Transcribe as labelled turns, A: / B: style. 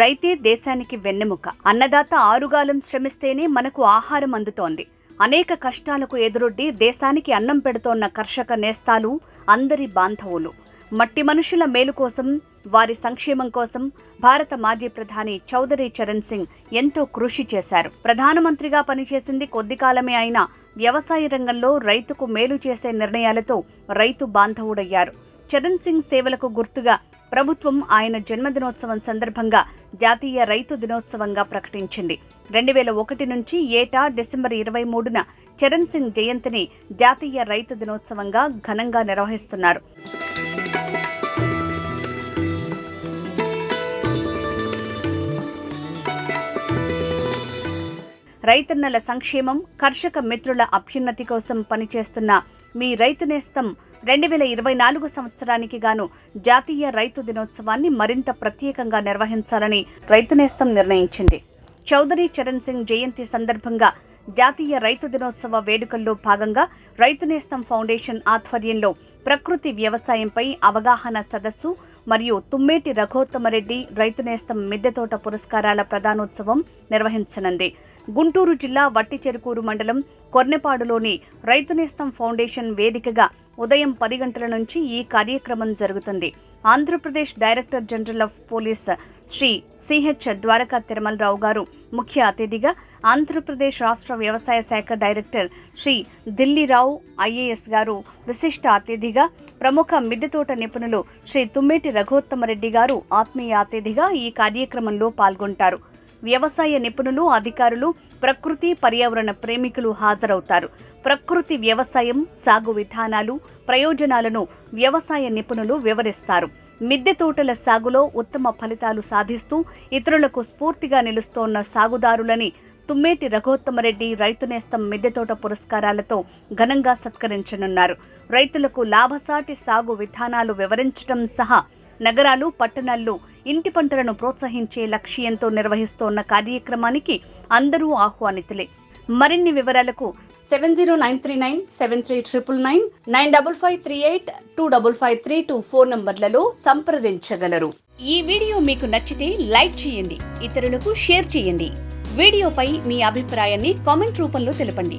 A: రైతే దేశానికి వెన్నెముక. అన్నదాత ఆరుగాలం శ్రమిస్తేనే మనకు ఆహారం అందుతోంది. అనేక కష్టాలకు ఎదురొడ్డి దేశానికి అన్నం పెడుతోన్న కర్షక నేస్తాలు అందరి బాంధవులు. మట్టి మనుషుల మేలు కోసం వారి సంక్షేమం కోసం భారత మాజీ ప్రధాని చౌదరి చరణ్ సింగ్ ఎంతో కృషి చేశారు. ప్రధానమంత్రిగా పనిచేసింది కొద్ది కాలమే అయినా వ్యవసాయ రంగంలో రైతుకు మేలు చేసే నిర్ణయాలతో రైతు బాంధవుడయ్యారు. చరణ్ సింగ్ సేవలకు గుర్తుగా ప్రభుత్వం ఆయన జన్మదినోత్సవం సందర్భంగా జాతీయ రైతు దినోత్సవంగా ప్రకటించింది. రెండు వేల ఒకటి నుంచి ఏటా డిసెంబర్ ఇరవై మూడున చరణ్ సింగ్ జయంతిని జాతీయ రైతు దినోత్సవంగా ఘనంగా నిర్వహిస్తున్నారు. రైతన్నల సంక్షేమం కర్షక మిత్రుల అభ్యున్నతి కోసం పనిచేస్తున్న మీ రైతు నేస్తం రెండు వేల ఇరవై నాలుగు సంవత్సరానికి గాను జాతీయ రైతు దినోత్సవాన్ని మరింత ప్రత్యేకంగా నిర్వహించాలని రైతు నేస్తం నిర్ణయించింది. చౌదరి చరణ్ సింగ్ జయంతి సందర్భంగా జాతీయ రైతు దినోత్సవ వేడుకల్లో భాగంగా రైతు నేస్తం ఫౌండేషన్ ఆధ్వర్యంలో ప్రకృతి వ్యవసాయంపై అవగాహన సదస్సు మరియు తుమ్మేటి రఘోత్తమరెడ్డి రైతు నేస్తం మిద్దెతోట పురస్కారాల ప్రధానోత్సవం నిర్వహించనుంది. గుంటూరు జిల్లా వట్టిచెరుకూరు మండలం కొర్నెపాడులోని రైతు నేస్తం ఫౌండేషన్ వేదికగా ఉదయం పది గంటల నుంచి ఈ కార్యక్రమం జరుగుతుంది. Andhra Pradesh director general of police Shri CH Dwaraka Tirumala Rao గారు ముఖ్య అతిథిగా ఆంధ్రప్రదేశ్ రాష్ట్ర వ్యవసాయ శాఖ డైరెక్టర్ శ్రీ దిల్లీరావు ఐఏఎస్ గారు విశిష్ట అతిథిగా ప్రముఖ మిద్దెతోట నిపుణులు శ్రీ తుమ్మేటి రఘోత్తమరెడ్డి గారు ఆత్మీయ అతిథిగా ఈ కార్యక్రమంలో పాల్గొంటారు. వ్యవసాయ నిపుణులు అధికారులు ప్రకృతి పర్యావరణ ప్రేమికులు హాజరవుతారు. ప్రకృతి వ్యవసాయం సాగు విధానాలు ప్రయోజనాలను వ్యవసాయ నిపుణులు వివరిస్తారు. మిద్దె తోటల సాగులో ఉత్తమ ఫలితాలు సాధిస్తూ ఇతరులకు స్ఫూర్తిగా నిలుస్తోన్న సాగుదారులని తుమ్మేటి రఘోత్తమరెడ్డి రైతు నేస్తం మిద్దెతోట పురస్కారాలతో ఘనంగా సత్కరించనున్నారు. రైతులకు లాభసాటి సాగు విధానాలు వివరించడం సహా నగరాలు పట్టణాల్లో ఇంటి పంటలను ప్రోత్సహించే లక్ష్యంతో నిర్వహిస్తోన్న కార్యక్రమానికి అందరూ ఆహ్వానితులే. మరిన్ని వివరాలకు seven zero nine three nine seven three triple nine nine double five three eight two double five three two four నంబర్లలో సంప్రదించగలరు. ఈ వీడియో మీకు నచ్చితే లైక్ చేయండి ఇతరులకు షేర్ చేయండి. వీడియోపై మీ అభిప్రాయాన్ని కామెంట్ రూపంలో తెలపండి.